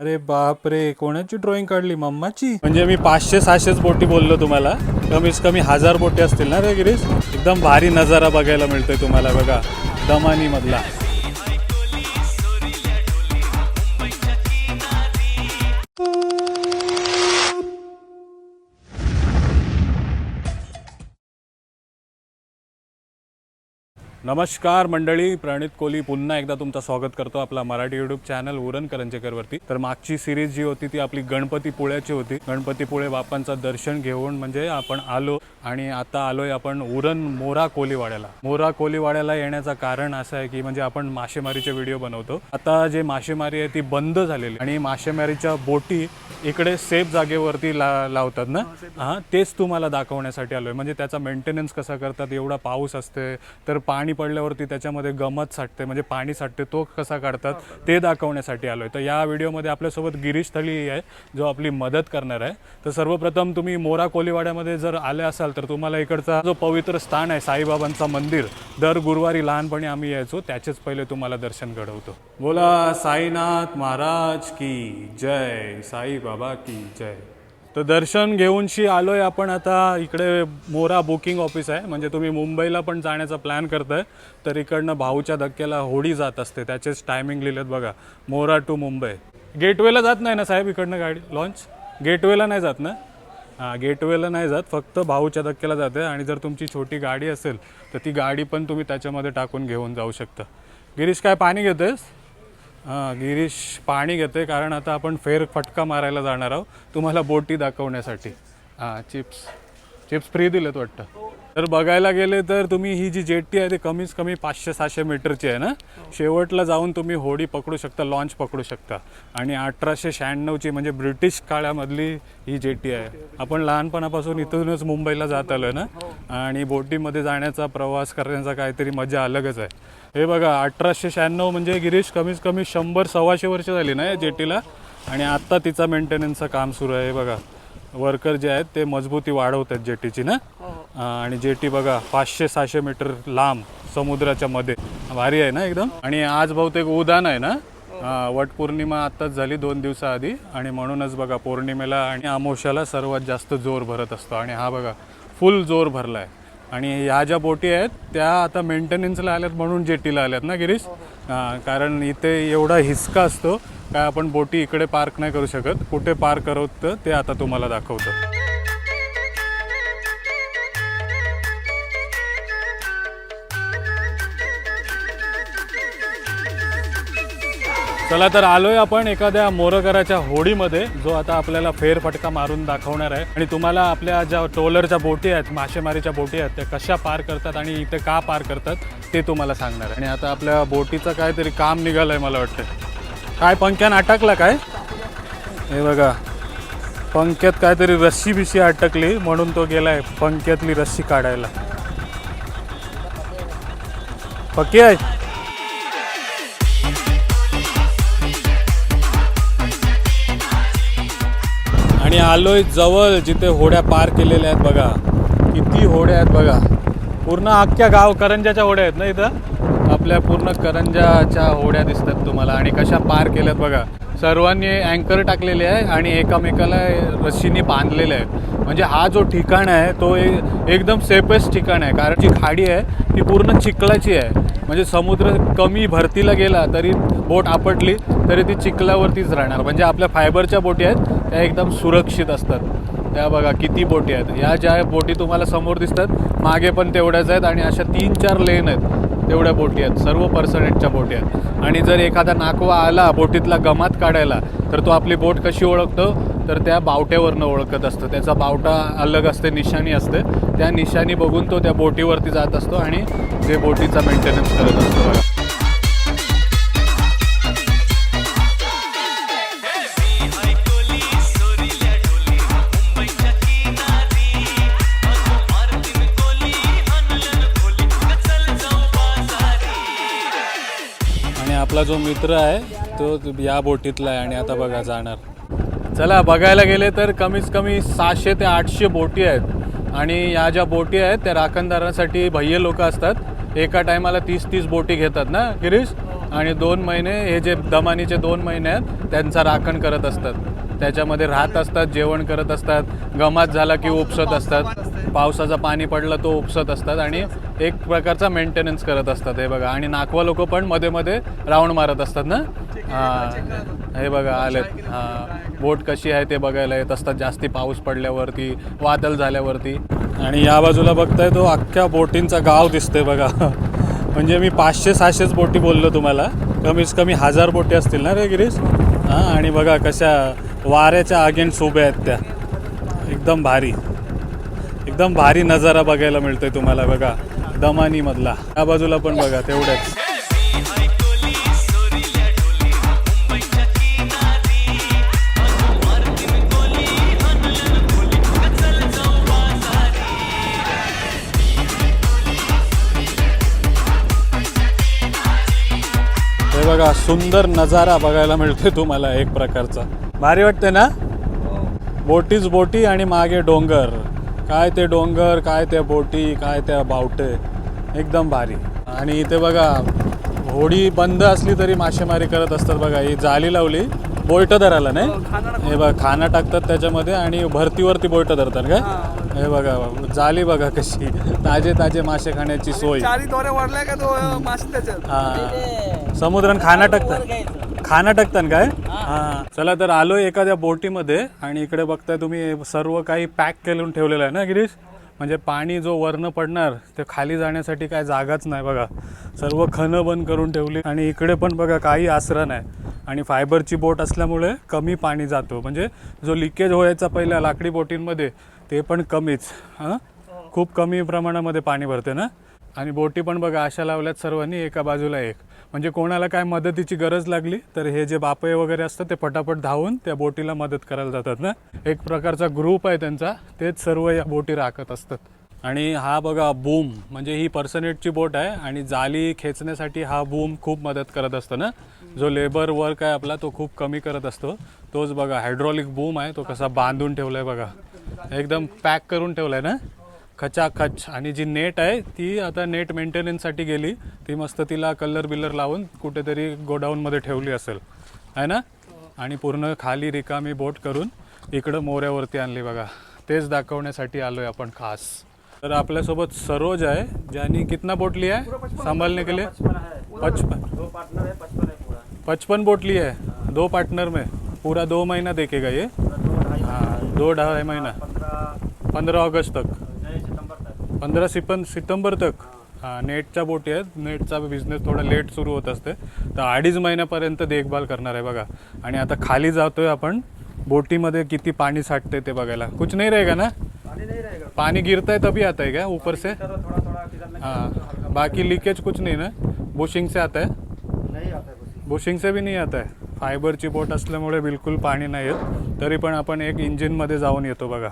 अरे बापरे कोणाची ड्रॉइंग काढली? मम्माची? म्हणजे मी पाचशे सहाशेच बोटी बोललो तुम्हाला. कमीत कमी हजार बोटी असतील ना रे गिरीश? एकदम भारी नजारा बघायला मिळतोय तुम्हाला बघा. दमानी मधला नमस्कार मंडळी प्रणित कोहली पुन्हा एकदा तुमचं स्वागत करतो आपला मराठी युट्यूब चॅनल उरण करंजेकरवरती. तर मागची सिरीज जी होती ती आपली गणपतीपुळ्याची होती. गणपतीपुळे बापांचं दर्शन घेऊन म्हणजे आपण आलो आणि आता आलोय आपण उरण मोरा कोलीवाड्याला. मोरा कोलीवाड्याला येण्याचं कारण असं आहे की म्हणजे आपण मासेमारीचे व्हिडिओ बनवतो. आता जे मासेमारी आहे ती बंद झालेली आणि मासेमारीच्या बोटी इकडे सेफ जागेवरती ला लावतात ना? हां तेच तुम्हाला दाखवण्यासाठी आलोय. म्हणजे त्याचा मेंटेनन्स कसा करतात? एवढा पाऊस असते तर पाणी पडल्यावरती त्याच्यामध्ये गमत साठते म्हणजे पाणी साठते तो कसा काढतात ते दाखवण्यासाठी आलोय. तर या व्हिडिओमध्ये आपल्यासोबत गिरीश थळी आहे जो आपली मदत करणार आहे. तर सर्वप्रथम तुम्ही मोरा कोलीवाड्यामध्ये जर आले असाल तर तुम्हाला इकडचा जो पवित्र स्थान आहे साईबाबांचं मंदिर दर गुरुवारी लहानपणी आम्ही यायचो त्याचेच पहिले तुम्हाला दर्शन घडवतो. बोला साईनाथ महाराज की जय साई बाबा की जय. तर दर्शन घेऊनशी आलो आहे आपण आता. इकडे मोरा बुकिंग ऑफिस आहे. म्हणजे तुम्ही मुंबईला पण जाण्याचा प्लॅन करताय. तर इकडनं भाऊच्या धक्क्याला होडी जात असते. त्याचेच टायमिंग लिहिलेत बघा. मोरा टू मुंबई. गेटवेला जात नाही ना साहेब इकडनं गाडी? लॉन्च गेटवेला नाही जात ना? हां गेटवेला नाही जात. फक्त भाऊच्या धक्क्याला जाते. आणि जर तुमची छोटी गाडी असेल तर ती गाडी पण तुम्ही त्याच्यामध्ये टाकून घेऊन जाऊ शकता. गिरीश काय पाणी घेतोयस? हां गिरीश पाणी घेते कारण आता आपण फेर फटका मारायला जाणार आहोत. तुम्हाला बोटी दाखवण्यासाठी. हां चिप्स. चिप्स फ्री दिलेत वाटतं. तर बघायला गेले तर तुम्ही ही जी जेट्टी आहे ती कमीच कमी पाचशे सहाशे मीटरची आहे ना? शेवटला जाऊन तुम्ही होडी पकडू शकता लॉन्च पकडू शकता. आणि अठराशे शहाण्णवची म्हणजे ब्रिटिश काळामधली ही जेट्टी आहे. आपण लहानपणापासून इथूनच मुंबईला जात आलो ना? आणि बोटीमध्ये जाण्याचा प्रवास करण्याचा काहीतरी मजा अलगच आहे. हे बघा अठराशे शहाण्णव म्हणजे गिरीश कमीत कमी शंभर सव्वाशे वर्ष झाली ना या जेटीला आणि आत्ता तिचा मेंटेनन्सचं काम सुरू आहे बघा. वर्कर जे आहेत ते मजबूती वाढवत आहेत जेटीची ना? हा, आणि जेटी बघा पाचशे सहाशे मीटर लांब समुद्राच्या मध्ये. भारी आहे ना एकदम? आणि आज बहुतेक उदान आहे ना? हा, वटपौर्णिमा आत्ताच झाली दोन दिवसाआधी. आणि म्हणूनच बघा पौर्णिमेला आणि अमावस्याला सर्वात जास्त जोर भरत असतो. आणि हा बघा फुल जोर भरला आहे आणि ह्या ज्या बोटी आहेत त्या आता मेंटेनन्सला आल्यात म्हणून जेटीला आल्यात ना गिरीश? हां. कारण इथे एवढा हिसका असतो काय आपण बोटी इकडे पार्क नाही करू शकत. कुठे पार्क करवतं ते आता तुम्हाला दाखवतं. चला तर आलोय आपण एखाद्या मोरकराच्या होडीमध्ये जो आता आपल्याला फेरफटका मारून दाखवणार आहे. आणि तुम्हाला आपल्या ज्या टोलरच्या बोटी आहेत मासेमारीच्या बोटी आहेत त्या कशा पार करतात आणि इथे का पार करतात ते तुम्हाला सांगणार आहे. आणि आता आपल्या बोटीचं काहीतरी काम निघालंय मला वाटतं काय पंख्यान अटकला काय? हे बघा. पंख्यात काहीतरी रस्सी बिशी अटकली म्हणून तो गेलाय पंख्यातली रस्सी काढायला. पक्की आहे? आणि आलोय जवळ जिथे होड्या पार केलेल्या आहेत बघा. किती होड्या आहेत बघा. पूर्ण अख्ख्या गाव करंजाच्या होड्या आहेत ना इथं? आपल्या पूर्ण करंजाच्या होड्या दिसतात तुम्हाला. आणि कशा पार केल्यात बघा. सर्वांनी अँकर टाकलेले आहे आणि एकामेकाला रस्सीने बांधलेले आहेत. म्हणजे हा जो ठिकाण आहे तो एकदम सेफेस्ट ठिकाण आहे. कारण जी खाडी आहे ती पूर्ण चिखलाची आहे. म्हणजे समुद्र कमी भरतीला गेला तरी बोट आपटली तरी ती चिखलावरतीच राहणार. म्हणजे आपल्या फायबरच्या बोटी आहेत त्या एकदम सुरक्षित असतात. त्या बघा किती बोटी आहेत. या ज्या बोटी तुम्हाला समोर दिसतात मागे पण तेवढ्याच आहेत आणि अशा तीन चार लेन आहेत. तेवढ्या बोटी आहेत. सर्व पर्सनेटच्या बोटी आहेत. आणि जर एखादा नाकवा आला बोटीतला गमात काढायला तर तो आपली बोट कशी ओळखतो? तर त्या बावट्यावरनं ओळखत असतो. त्याचा बावटा अलग असते निशाणी असते. त्या निशाणी बघून तो त्या बोटीवरती जात असतो आणि ते बोटीचा मेंटेनन्स करत असतो. आपला जो मित्र आहे तो या बोटीतला आहे आणि आता बघा जाणार. चला बघायला गेले तर कमीत कमी सहाशे ते आठशे बोटी आहेत. आणि या ज्या बोटी आहेत त्या राखणदारांसाठी भय्य लोक असतात. एका टायमाला तीस तीस बोटी घेतात ना गिरीश? आणि दोन महिने हे जे दमानीचे दोन महिने आहेत त्यांचा राखण करत असतात. त्याच्यामध्ये राहत असतात जेवण करत असतात गमात झाला की उपसत असतात. पावसाचं पाणी पडलं तो उपसत असतात आणि एक प्रकारचा मेंटेनन्स करत असतात हे बघा. आणि नाकवा लोक पण मध्ये मध्ये राऊंड मारत असतात ना? हां. हे बघा आलेत. हां. बोट कशी आहे ते बघायला येत असतात. जास्ती पाऊस पडल्यावरती वादल झाल्यावरती. आणि या बाजूला बघताय तो अख्ख्या बोटींचा गाव दिसतोय बघा. म्हणजे मी पाचशे सहाशेच बोटी बोललो तुम्हाला. कमीत कमी हजार बोटी असतील ना रे गिरीश? हां आणि बघा कशा वाऱ्याच्या अगेन्स्ट उभ्या आहेत त्या. एकदम भारी. एकदम भारी नजारा बघायला मिळतोय तुम्हाला बघा. दमानीमधला. त्या बाजूला पण बघा तेवढ्याच. हे बघा सुंदर नजारा बघायला मिळतोय तुम्हाला एक प्रकारचा. भारी वाटते ना? बोटीच बोटी आणि मागे डोंगर. काय ते डोंगर काय त्या बोटी काय त्या बावटे. एकदम भारी. आणि इथे बघा होडी बंद असली तरी मासेमारी करत असतात बघा. ही जाली लावली. बोयट धरायला नाही? हे बघा खाना टाकतात त्याच्यामध्ये आणि भरतीवरती बोयट धरतात काय हे. बघा जाली बघा कशी. ताजे ताजे मासे खाण्याची सोय. चारी दोऱ्या वाढल्या का तो मासे त्याच्यात? हा. समुद्रात खाना टाकतात. खाना टाकतात काय? हा. चला तर आलोय एखाद्या बोटीमध्ये आणि इकडे बघताय तुम्ही सर्व काही पॅक करून ठेवलेलं आहे ना गिरीश? म्हणजे पाणी जो वरनं पडणार ते खाली जाण्यासाठी काय जागाच नाही बघा. सर्व खणं बंद करून ठेवली आणि इकडे पण बघा काही आसरा नाही आणि फायबरची बोट असल्यामुळे कमी पाणी जातो. म्हणजे जो लिकेज व्हायचा पहिल्या लाकडी बोटींमध्ये ते पण कमीच. हां? खूप कमी प्रमाणामध्ये पाणी भरते ना? आणि बोटी पण बघा अशा लावल्यात सर्वांनी एका बाजूला एक. म्हणजे कोणाला काय मदतीची गरज लागली तर हे जे बापे वगैरे असतात ते पटापट धावून त्या बोटीला मदत करायला जातात ना. एक प्रकारचा ग्रुप आहे त्यांचा तेच सर्व या बोटी राखत असतात. आणि हा बघा बूम म्हणजे ही पर्सनेटची बोट आहे आणि जाली खेचण्यासाठी हा बूम खूप मदत करत असतो ना. जो लेबर वर्क आहे आपला तो खूप कमी करत असतो. तोच बघा हायड्रॉलिक बूम आहे तो कसा बांधून ठेवला आहे बघा. एकदम पॅक करून ठेवला आहे ना. खचाखच. आणि जी नेट आहे ती आता नेट मेंटेनन्ससाठी गेली. ती मस्त तिला कलर बिलर लावून कुठेतरी गोडाऊनमध्ये ठेवली असेल. आहे ना? आणि पूर्ण खाली रिकामी बोट करून इकडं मोऱ्यावरती आणली बघा. तेच दाखवण्यासाठी आलो आहे आपण खास. तर आपल्यासोबत सरोज आहे ज्यांनी कितना बोट आहे? है के लिए? पचपन. पचपन बोटली बोट है? दो पार्टनर में. पूरा दो महीना देखेगा ये? हाँ दो ढाई महीना. पंद्रह पंधरा ऑगस्ट तक. पंधरा सिपन सितंबर तक हां नेटच्या बोटी आहेत. नेटचा बिझनेस थोडा लेट सुरू होत असते. तर अडीच महिन्यापर्यंत देखभाल करणार आहे बघा. आणि आता खाली जातोय आपण बोटीमध्ये किती पाणी साठते ते बघायला. कुछ नाही रहेगा ना? पानी नहीं रहेगा. पानी गिरता है तभी आता है क्या ऊपर से हाँ. बाकी लीकेज कुछ नहीं ना? बुशिंग से आता है? नहीं आता है कुछ बुशिंग से भी नाही आता आहे फायबरची बोट असल्यामुळे बिलकुल पाणी नाही येत. तरी पण आपण एक इंजिनमध्ये जाऊन येतो बघा.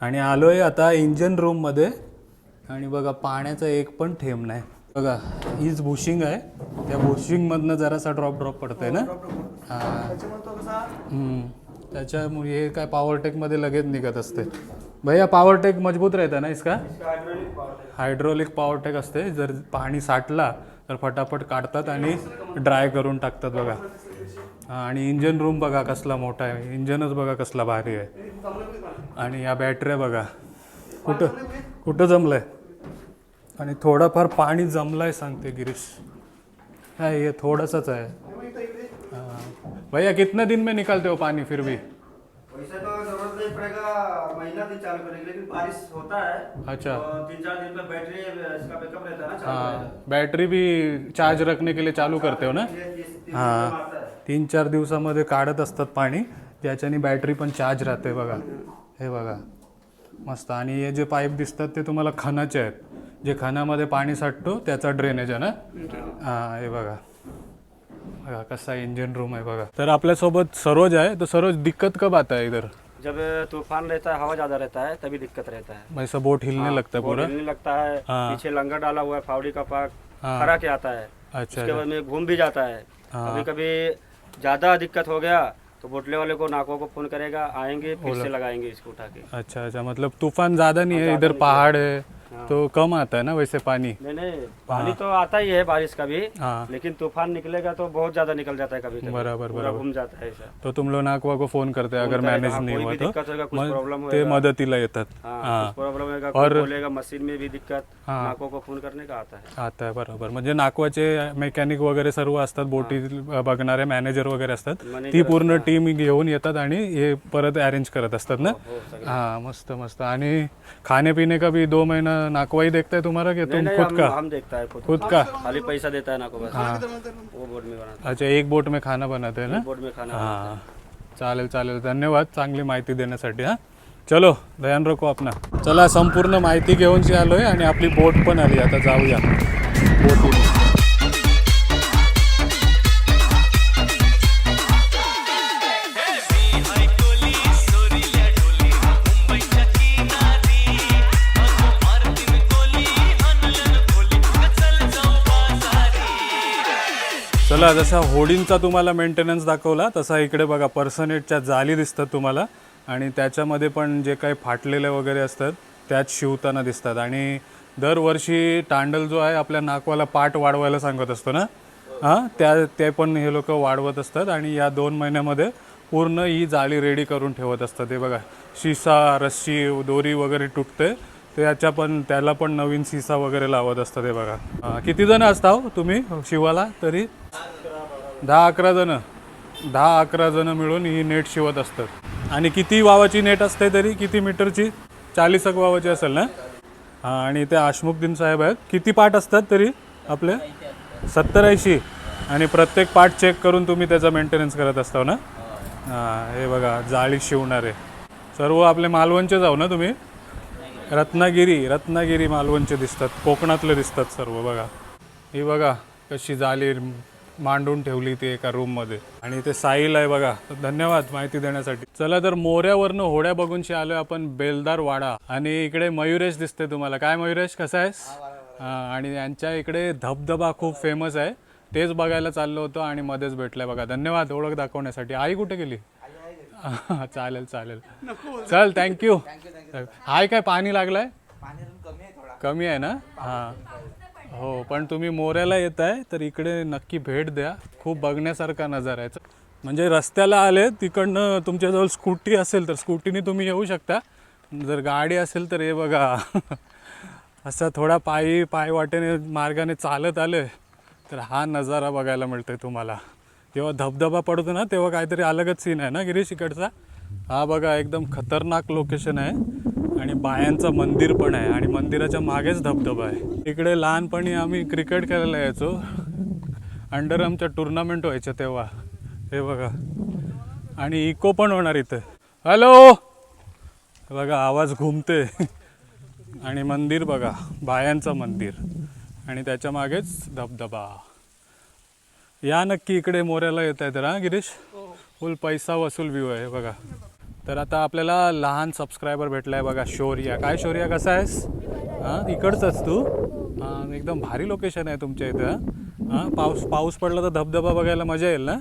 आणि आलोय आता इंजिन रूममध्ये आणि बघा पाण्याचा एक पण थेंब नाही. बघा हीच बुशिंग आहे. त्या बुशिंगमधनं जरासा ड्रॉप ड्रॉप पडतंय ना? हां. त्याच्यामुळे हे काय पॉवरटेकमध्ये लगेच निघत असते. भैया पॉवरटेक मजबूत राहता ना इसका? हायड्रोलिक पावर हायड्रोलिक पॉवरटेक असते. जर पाणी साठला तर फटाफट काढतात आणि ड्राय करून टाकतात बघा. आणि इंजन रूम बघा कसला मोठा आहे. इंजनच बघा कसला भारी आहे. आणि या बॅटऱ्या बघा. कुठं कुठं जमलंय? आणि थोडंफार पाणी जमलंय सांगते गिरीश. काय हे थोडंसंच आहे। भैया कितने दिन में निकालते हो पानी फिर भी? वैसे तो जरूरत नहीं पड़ेगा महीना दिन चालू करेंगे लेकिन बारिश होता है। अच्छा। तो तीन चार दिन में बैटरी इसका बैकअप रहता है ना हाँ। बैटरी भी चार्ज रखने के लिए चालू करते हो ना? हां। तीन चार दिवसामध्ये काढत असतात पाणी ज्याच्याने बॅटरी पण चार्ज राहते बघा. हे बघा. मस्त. आणि हे जे पाईप दिसतात ते तुम्हाला खणाचे आहेत. जे खणामध्ये पाणी साठतो त्याचा ड्रेनेज आहे ना? हां हे बघा. बघा कसा इंजिन रूम आहे बघा. तर आपल्यासोबत सरोज आहे. तर सरोज दिक्कत कब आता है इधर? जब तूफान रहता है हवा ज्यादा रहता है तभी दिक्कत रहता है। ऐसा बोट हिलने लगता है बोट पूरा। हिलने लगता है। हाँ। पीछे लंगर डाला हुआ है फावड़ी का पाक हाँ। खड़ा के आता है। अच्छा उसके बाद में घूम भी जाता है। हाँ। कभी कभी ज्यादा दिक्कत हो गया तो बोटले वाले को नाकों को फोन करेगा आएंगे फिर से लगाएंगे इसको उठा के। अच्छा अच्छा मतलब तूफान ज़्यादा नहीं है इधर पहाड़ है। तो कम आता है ना वैसे पानी? नहीं नहीं पानी तो आता ही है बारिश का भी हाँ। लेकिन तूफान निकलेगा तो बहुत ज्यादा निकल जाता है कभी कभी। बराबर, पूरा बराबर. घूम जाता है ऐसा। तो तुम लोग नाकवा को फोन करते हैं अगर मॅनेज हाँ, नाही कोई हुआ भी तो। दिक्कत होगा कुछ मग प्रॉब्लम ते होगा मदतीला येतात हाँ हाँ। कुछ प्रॉब्लम होगा और- बोलेगा मशीन में भी दिक्कत हाँ. नाकों को फोन करने का आता है। आता आहे बरोबर। म्हणजे नाकवाचे मेकॅनिक वगैरे सर्व असतात बोटी बघणारे मॅनेजर वगैरे असतात Manager ती पूर्ण टीम घेऊन येतात आणि हे परत अरेंज करत असतात ना? हो सगळे. हाँ मस्त मस्त. आणि खाने पीने का भी दो महीना नाकवा ही देखता है तुम्हारा कि तुम नहीं खुद हम, का? हम देखता है खुद खुद का। खाली पैसा देता है बस हाँ। वो बोर्ड में बनाता अच्छा एक बोट में खाना बनाते हैं ना? बोर्ड में खाना है। चालेल चालेल धन्यवाद चांगली माहिती देण्यासाठी हां। चलो ध्यान रखो आपला चला संपूर्ण माहिती घेऊन आलोय आणि आपली बोट पण आली आता जाऊया. बोटीने. चला जसा होडींचा तुम्हाला मेंटेनन्स दाखवला तसा इकडे बघा पर्सनेटच्या जाली दिसतात तुम्हाला. आणि त्याच्यामध्ये पण जे काही फाटलेले वगैरे असतात त्यात शिवताना दिसतात. आणि दरवर्षी तांडल जो आहे आपल्या नाकवाला पाठ वाढवायला सांगत असतो ना? हां त्या ते पण हे लोक वाढवत असतात. आणि या दोन महिन्यामध्ये पूर्ण ही जाळी रेडी करून ठेवत असतात. हे बघा शिसा रस्सी दोरी वगैरे तुटते. त्याच्या पण त्याला पण नवीन सिसा वगैरे लावत असतात हे बघा. हां किती जण असता हो तुम्ही शिवाला तरी? दहा अकरा जण. दहा अकरा जण मिळून ही नेट शिवत असतात. आणि किती वावाची नेट असते तरी? किती मीटरची? चाळीस एक वावाची असेल ना? हां आणि ते आशमुखदीन साहेब आहेत. किती पाठ असतात तरी आपले? सत्तर ऐंशी. आणि प्रत्येक पार्ट चेक करून तुम्ही त्याचा मेंटेनन्स करत असता हो ना? हां हे बघा जाळी शिवणारे. सर्व आपले मालवणचे जाऊ ना तुम्ही? रत्नागिरी रत्नागिरी मालवणचे दिसतात कोकणातले दिसतात सर्व बघा. ही बघा कशी झाली मांडून ठेवली ती एका रूममध्ये आणि ते साईल आहे बघा. धन्यवाद माहिती देण्यासाठी. चला तर मोऱ्यावरनं होड्या बघूनशी आलो आपण बेलदार वाडा. आणि इकडे मयुरेश दिसते तुम्हाला. काय मयुरेश कसा आहेस? आणि यांच्या इकडे धबधबा खूप फेमस आहे. तेच बघायला चाललो होतो आणि मध्येच भेटलाय बघा. धन्यवाद ओळख दाखवण्यासाठी. आई कुठे गेली? चालेल चालेल. चल थँक्यू हाय काय पाणी लागलाय? कमी आहे ना? हां. हो पण तुम्ही मोऱ्याला येत आहे तर इकडे नक्की भेट द्या. खूप बघण्यासारखा नजारा आहे. म्हणजे रस्त्याला आले तिकडनं तुमच्याजवळ स्कूटी असेल तर स्कूटीने तुम्ही येऊ शकता. जर गाडी असेल तर हे बघा. असा थोडा पायी पाय वाटेने मार्गाने चालत आले तर हा नजारा बघायला मिळतोय तुम्हाला. तेव्हा धबधबा पडतो ना तेव्हा काहीतरी अलगच सीन आहे ना गिरीश इकडचा? हा बघा एकदम खतरनाक लोकेशन आहे. आणि बायांचं मंदिर पण आहे आणि मंदिराच्या मागेच धबधबा आहे. इकडे लहानपणी आम्ही क्रिकेट खेळायला यायचो. अंडर आमच्या टुर्नामेंट व्हायच्या तेव्हा. हे बघा. आणि इको पण होणार इथं. हॅलो बघा आवाज घुमते. आणि मंदिर बघा बायांचं मंदिर. आणि त्याच्या मागेच धबधबा. या नक्की इकडे मोऱ्याला येत आहे तर हा गिरीश फुल पैसा वसूल व्ह्यू आहे बघा. तर आता आपल्याला लहान सबस्क्रायबर भेटलाय बघा शौर्या. काय शौर्या? कसा आहेस? हां इकडचंच तू? हां एकदम भारी लोकेशन आहे तुमच्या इथं हां. पाऊस पाऊस पडला तर धबधबा बघायला मजा येईल ना?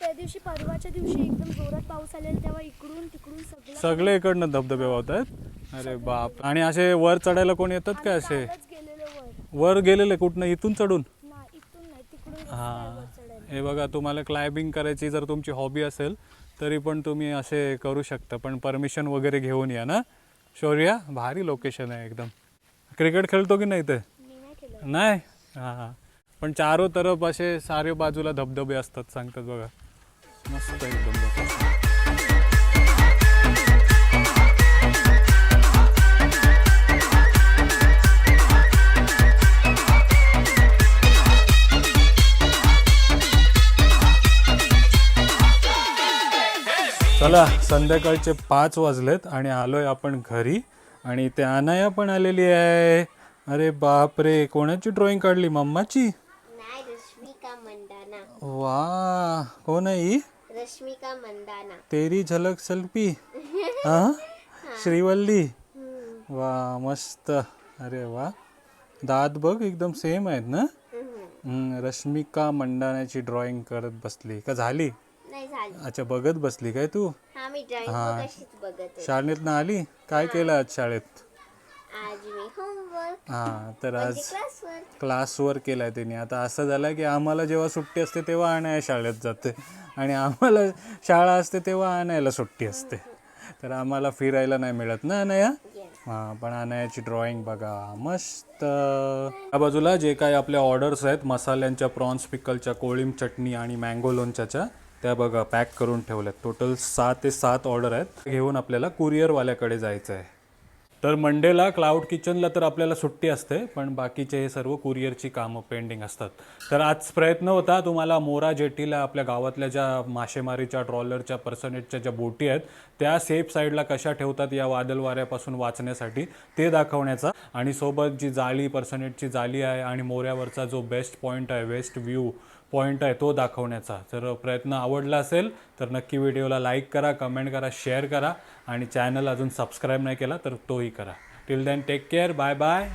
त्या दिवशी परवाच्या दिवशी एकदम जोरात पाऊस आलेला तेव्हा इकडून तिकडून सगळं इकडनं धबधबे वाहत आहेत अरे बाप. आणि असे वर चढायला कोण येतात काय असे? वर. गेलेले कुठनं? इथून चढून? हां. हे बघा तुम्हाला क्लायबिंग करायची जर तुमची हॉबी असेल तरी पण तुम्ही असे करू शकता. पण परमिशन वगैरे घेऊन या ना. शौर्या भारी लोकेशन आहे एकदम. क्रिकेट खेळतो की नाही ते नाही? हां हां. पण चारो तरफ असे सारे बाजूला धबधबे असतात सांगतात बघा. मस्त एकदम. चला संध्याकाळचे पाच वाजलेत आणि आलोय आपण घरी. आणि ते अनाया पण आलेली आहे. अरे बाप रे कोणाची ड्रॉइंग काढली? मम्माची? वा कोण आहे रश्मिका मंदाना. तेरी झलक सल्पी. हा? श्रीवल्ली? वा मस्त. अरे वा. दात बघ एकदम सेम आहेत ना? रश्मिका मंडाण्याची ड्रॉइंग करत बसली. का झाली? नाही झाली. अच्छा बघत बसली काय तू? हा मी ड्रॉइंग हा. कशीच बघत होते. शाळेत ना आली? काय केलं आज शाळेत? आज मी होमवर्क हां तर म्हणजे आज क्लासवर क्लासवर केला आहे तिने आता असं झालं की आम्हाला जेव्हा सुट्टी असते तेव्हा आणायला शाळेत जाते. आणि आम्हाला शाळा असते तेव्हा आणायला सुट्टी असते. तर आम्हाला फिरायला नाही मिळत ना अनया? हां पण अनायाची ड्रॉइंग बघा. मस्त. त्या बाजूला जे काही आपल्या ऑर्डर्स आहेत मसाल्यांच्या प्रॉन्स पिकलच्या कोळिंब चटणी आणि मँगो लोणच्याच्या त्या बघा पॅक करून ठेवल्यात. टोटल सहा ते सात ऑर्डर आहेत. घेऊन आपल्याला कुरिअरवाल्याकडे जायचं आहे. तर मंडेला क्लाउड किचनला तर आपल्याला सुट्टी असते पण बाकीचे हे सर्व कुरिअरची कामं पेंडिंग असतात. तर आज प्रयत्न होता तुम्हाला मोरा जेटीला आपल्या गावातल्या ज्या मासेमारीच्या ट्रॉलरच्या पर्सनेटच्या ज्या बोटी आहेत त्या सेफ साईडला कशा ठेवतात या वादल वाऱ्यापासून वाचण्यासाठी ते दाखवण्याचा. आणि सोबत जी जाळी पर्सनेटची जाळी आहे आणि मोऱ्यावरचा जो बेस्ट पॉईंट आहे वेस्ट व्ह्यू पॉईंट आहे तो दाखवण्याचा. जर प्रयत्न आवडला असेल तर नक्की व्हिडिओला लाईक करा कमेंट करा शेअर करा आणि चॅनल अजून सबस्क्राईब नाही केला तर तोही करा. Till then take care bye bye